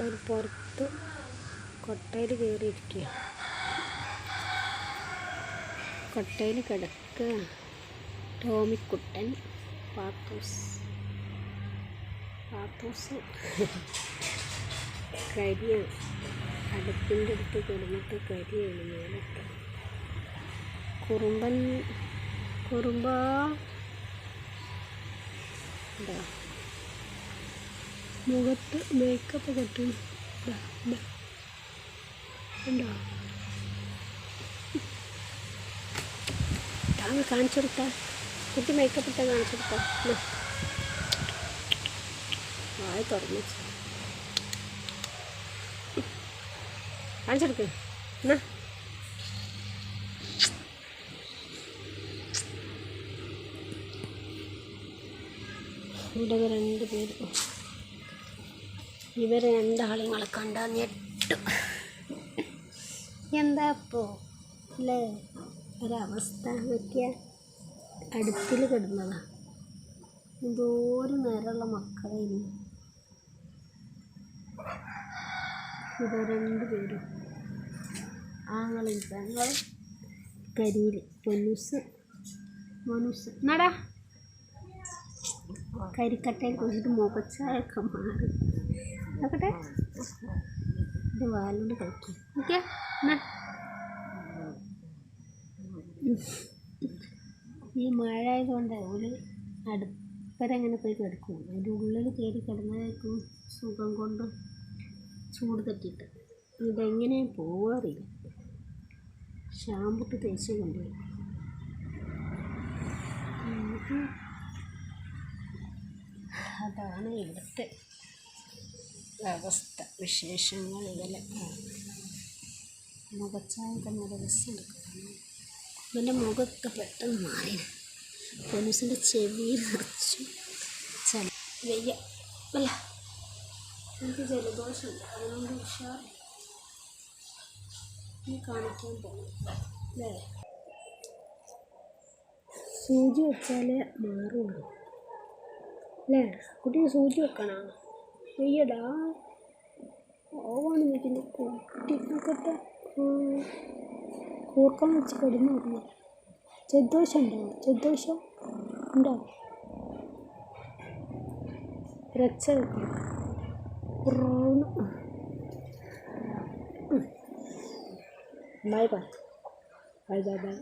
ഒരു പുറത്ത് കൊട്ടയിൽ കയറിയിരിക്കുക കൊട്ടയിൽ കിടക്കുക ടോമിക്കുട്ടൻ പാത്തൂസ്. പാത്തൂസ് കരിയാണ്. അടുപ്പിന്റെ അടുത്ത് കിടന്നിട്ട് കരിയാണ് മേലത്തെ കുറുമ്പൻ കുറുമ്പ. എന്താ മുഖത്ത് മേക്കപ്പ് കെട്ടും ഉണ്ടോ താങ്കൾ കാണിച്ചു കുട്ടി മേക്കപ്പ് ഇട്ടാൽ കാണിച്ചു കൊടുത്താ? വായ തുറന്നു. കാണിച്ചു കൊടുക്ക്. ഇവിടെ രണ്ട് പേര്. ഇവരെ നിങ്ങളെ കണ്ടാൽ ഞെട്ടും. എന്താ ഇപ്പോൾ അല്ലേ? ഒരവസ്ഥ നോക്കിയ അടുത്തിൽ കിടന്നതാ. എന്തോരം നേരമുള്ള മക്കളേനു. ഇവ രണ്ടു പേരും. ആങ്ങളും പെങ്ങളും കരിയിൽ പൊലൂസ് മനുസ്. എന്നാടാ? കരിക്കട്ടയിൽ കുഴിച്ചിട്ട് മുഖച്ചായൊക്കെ മാറി. നോക്കട്ടെ. ഇത് വാലുകൊണ്ട് കളിക്കും ഓക്കെ ഈ മഴ ആയതുകൊണ്ട് ഒരു അടുപ്പര പോയി കിടക്കും. അതിന്റെ ഉള്ളിൽ കയറി കിടന്നതായിരിക്കും സുഖം കൊണ്ട് ചൂട് തട്ടിയിട്ട്. ഇതെങ്ങനെ പോവാറില്ല. ഷാമ്പുട്ട് തേച്ച് കൊണ്ടുപോയി. അതാണ് ഇവിടുത്തെ അവസ്ഥ വിശേഷങ്ങൾ ഇതിൽ മുഖച്ചായ തന്നെ നല്ല രസമുണ്ട് ഇവന്റെ മുഖമൊക്കെ പെട്ടെന്ന് മാറി. പോലീസിന്റെ ചെവിയിൽ നിറച്ചു ചല വയ്യ. അല്ല എനിക്ക് ജലദോഷമുണ്ട്. അതുകൊണ്ട് ഉഷാർ നീ കാണിക്കാൻ പോകും അല്ലേ? സൂചി വെച്ചാലേ മാറുള്ളൂ. അല്ലേ? കുട്ടിക്ക് സൂചി വെക്കണോ? അയ്യടാ ഓവാണ് നിൽക്കുന്നത് കുട്ടിക്കൊക്കെ കൂർക്കം വെച്ച് കിടന്നു പറഞ്ഞു ജലദോഷം ഉണ്ടോ? ജലദോഷം ഉണ്ടോ രച്ച വെക്കണം bye bye. Bye bye bye.